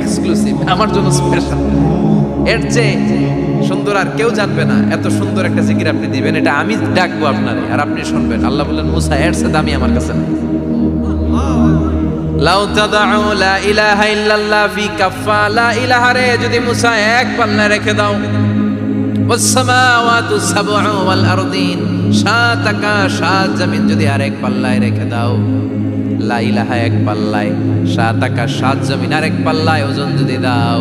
Exclusive আমার জন্য special এর চেয়ে সুন্দর আর কেউ জানবে না এত সুন্দর একটা জিকির আপনি দিবেন, এটা আমি ডাকবো আপনারে, আর আপনি শুনবেন। আল্লাহ বললেন, মুসা, এর সে দামি আমার কাছে নাই। লাউ তাদাউ লা ইলাহা ইল্লাল্লাহ ফি কাফা লা ইলাহা রে, যদি মুসা এক পাল্লা রেখে দাও। ওয়াসসামাওয়াতু সাবউ ওয়াল আরদিন সাত আকাশ সাত জমিন যদি আরেক পাল্লায় রেখে দাও। লা ইলাহা এক পাল্লায়, সাত আকাশ, সাত জমিন, আরেক পাল্লায় ওজন যদি দাও।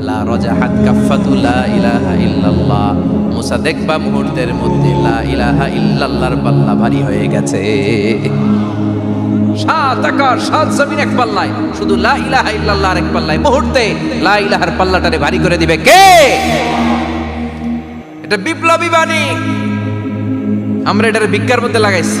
লা রজাহাত কাফাতু লা ইলাহা ইল্লাল্লাহ। মুসা দেখবা মুহূর্তের মধ্যে লা ইলাহা ইল্লাল্লাহর পাল্লা ভারী হয়ে গেছে। সাত আকাশ, সাত জমিন, এক পাল্লায়। শুধু লা ইলাহা ইল্লাল্লাহ এক পাল্লায়। মুহূর্তে লা ইলাহার পাল্লাটারে ভারী করে দিবে কে? এটা বিপ্লবী বাণী। আমরা এটার ভিক্ষার মধ্যে লাগাইছি।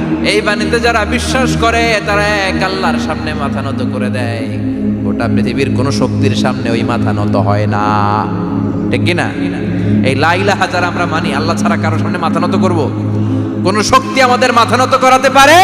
এই বাণীতে যারা বিশ্বাস করে, তারা এক আল্লাহর সামনে মাথা নত করে দেয়। গোটা পৃথিবীর কোন শক্তির সামনে ওই মাথা নত হয় না। ঠিক কিনা? এই লাইলাহা যারা আমরা মানি, আল্লাহ ছাড়া কারোর সামনে মাথা নত করব? কোন শক্তি আমাদের মাথা নত করাতে পারে?